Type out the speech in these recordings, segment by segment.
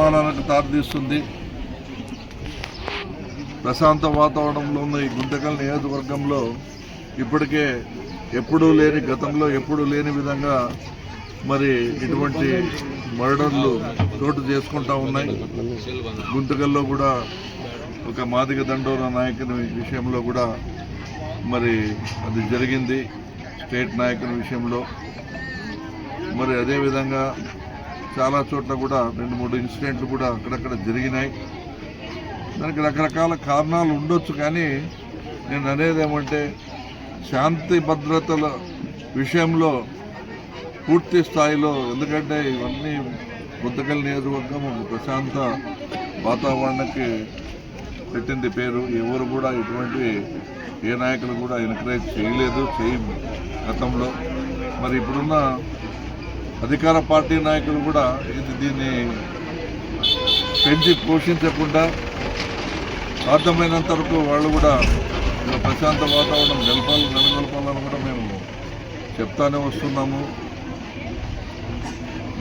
పాలనకు దారితీస్తుంది. ప్రశాంత వాతావరణంలో ఉన్న ఈ గుంతకల్ నియోజకవర్గంలో ఇప్పటికే ఎప్పుడూ లేని గతంలో ఎప్పుడూ లేని విధంగా మరి ఇటువంటి మర్డర్లు చోటు చేసుకుంటా ఉన్నాయి. గుంతకల్లో కూడా ఒక మాదిగ దండోర నాయకుని విషయంలో కూడా మరి అది జరిగింది. స్టేట్ నాయకుని విషయంలో. మరి అదేవిధంగా చాలా చోట్ల కూడా రెండు మూడు ఇన్సిడెంట్లు కూడా అక్కడక్కడ జరిగినాయి. దానికి రకరకాల కారణాలు ఉండొచ్చు కానీ నేను అనేది ఏమంటే శాంతి భద్రతల విషయంలో పూర్తి స్థాయిలో ఎందుకంటే ఇవన్నీ బుద్ధకల్ నియోజకవర్గం ప్రశాంత వాతావరణానికి పెట్టింది పేరు. ఎవరు కూడా ఇటువంటి ఏ నాయకులు కూడా ఎంకరేజ్ చేయలేదు చేయ గతంలో. మరి ఇప్పుడున్న అధికార పార్టీ నాయకులు కూడా ఇది దీన్ని పెంచి పోషించకుండా సాధ్యమైనంత వరకు వాళ్ళు కూడా ప్రశాంత వాతావరణం నెలపాలి నెలకొల్పాలని కూడా మేము చెప్తానే వస్తున్నాము.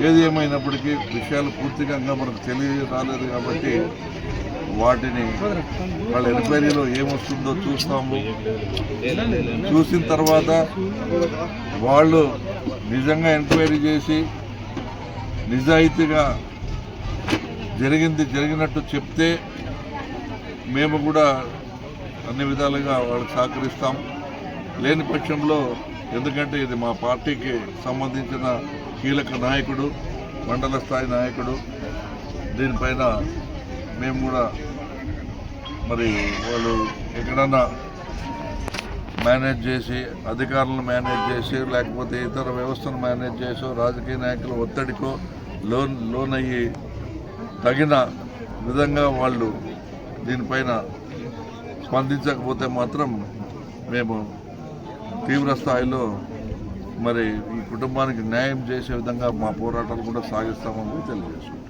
ఏది ఏమైనప్పటికీ విషయాలు పూర్తిగా మనకు తెలియ రాలేదు కాబట్టి వాటిని వాళ్ళ ఎంక్వైరీలో ఏమొస్తుందో చూస్తాము. చూసిన తర్వాత వాళ్ళు నిజంగా ఎంక్వైరీ చేసి నిజాయితీగా జరిగింది జరిగినట్టు చెప్తే మేము కూడా అన్ని విధాలుగా వాళ్ళకి సహకరిస్తాం. లేని పక్షంలో ఎందుకంటే ఇది మా పార్టీకి సంబంధించిన కీలక నాయకుడు మండల స్థాయి నాయకుడు. దీనిపైన మేము కూడా మరి వాళ్ళు ఎక్కడన్నా మేనేజ్ చేసి అధికారులను మేనేజ్ చేసి లేకపోతే ఇతర వ్యవస్థను మేనేజ్ చేసో రాజకీయ నాయకుల ఒత్తిడికో లోన్ లోన్ అయ్యి తగిన విధంగా వాళ్ళు దీనిపైన స్పందించకపోతే మాత్రం మేము తీవ్ర స్థాయిలో మరి ఈ కుటుంబానికి న్యాయం చేసే విధంగా మా పోరాటాలు కూడా సాగిస్తామని తెలియజేస్తున్నాం.